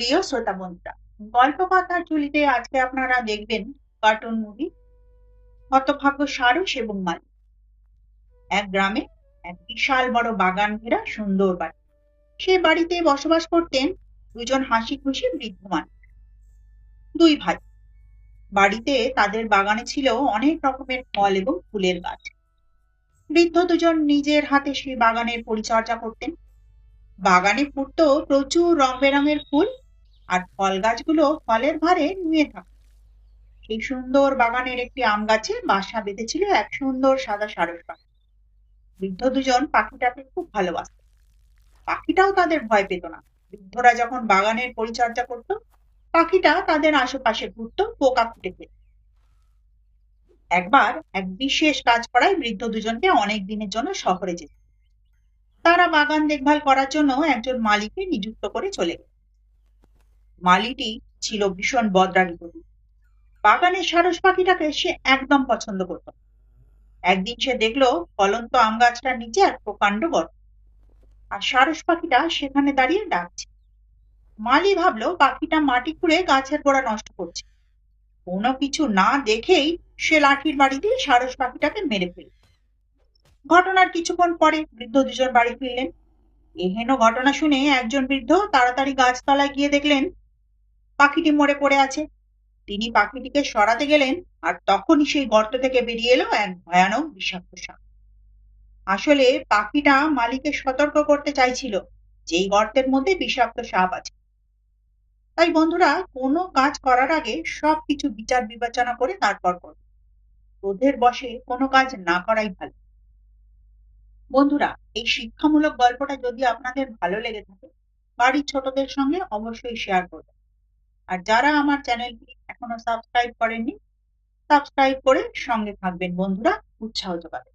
প্রিয় শ্রোতা বন্ধুরা গল্প কথার ঝুলিতে আজকে আপনারা দেখবেন কার্টুন মুভি হতভাগ্য সারস এবং মালি এক গ্রামে এক বিশাল বড় বাগান ঘেরা সুন্দর বাড়ি। সে বাড়িতে বসবাস করতেন দুজন হাসি খুশি বৃদ্ধ মানুষ, দুই ভাই। বাড়িতে তাদের বাগানে ছিল অনেক রকমের ফল এবং ফুলের গাছ। বৃদ্ধ দুজন নিজের হাতে সেই বাগানের পরিচর্যা করতেন। বাগানে ফুটতো প্রচুর রং বেরঙের ফুল আর ফল গাছগুলো ফলের ভারে নুয়ে থাকত সেই সুন্দর বাগানের একটি আম গাছে বাসা বেঁধেছিল এক সুন্দর সাদা সারস পাখি। বৃদ্ধ দুজন পাখিটাকে খুব ভালোবাসত। পাখিটাও তাদের ভয় পেত না। বৃদ্ধরা যখন বাগানের পরিচর্যা করত, পাখিটা তাদের আশেপাশে ঘুরতো, পোকা খুঁটে খেত। একবার এক বিশেষ কাজ করায় বৃদ্ধ দুজনকে অনেক দিনের জন্য শহরে যেত তারা বাগান দেখভাল করার জন্য একজন মালিককে নিযুক্ত করে চলে গেল। মালিটি ছিল ভীষণ বদরাগী প্রকৃতি বাগানের সারস পাখিটাকে সে একদম পছন্দ করত একদিন সে দেখল ফলন্ত আম গাছটার নিচে এক প্রকাণ্ড গর্ত আর সারস পাখিটা সেখানে দাঁড়িয়ে ডাকছে। মালি ভাবলো, পাখিটা মাটি খুঁড়ে গাছের গোড়া নষ্ট করছে। কোনো কিছু না দেখেই সে লাঠির বাড়ি দিয়ে সারস পাখিটাকে মেরে ফেলল। ঘটনার কিছুক্ষণ পরে বৃদ্ধ দুজন বাড়ি ফিরলেন। এহেন ঘটনা শুনে একজন বৃদ্ধ তাড়াতাড়ি গাছতলায় গিয়ে দেখলেন পাখিটি মরে পড়ে আছে। তিনি পাখিটিকে সরাতে গেলেন আর তখনই সেই গর্ত থেকে বেরিয়ে এলো এক ভয়ানক বিষাক্ত সাপ। আসলে পাখিটা মালিকের সতর্ক করতে চাইছিল যে গর্তের মধ্যে বিষাক্ত সাপ আছে। তাই বন্ধুরা, কোনো কাজ করার আগে সবকিছু বিচার বিবেচনা করে তারপর করবে ক্রোধের বসে কোনো কাজ না করাই ভালো। বন্ধুরা, এই শিক্ষামূলক গল্পটা যদি আপনাদের ভালো লেগে থাকে, বাড়ির ছোটদের সঙ্গে অবশ্যই শেয়ার করবেন আর যারা আমার চ্যানেলটি এখনও সাবস্ক্রাইব করেননি সাবস্ক্রাইব করে সঙ্গে থাকবেন বন্ধুরা উৎসাহ যোগাবেন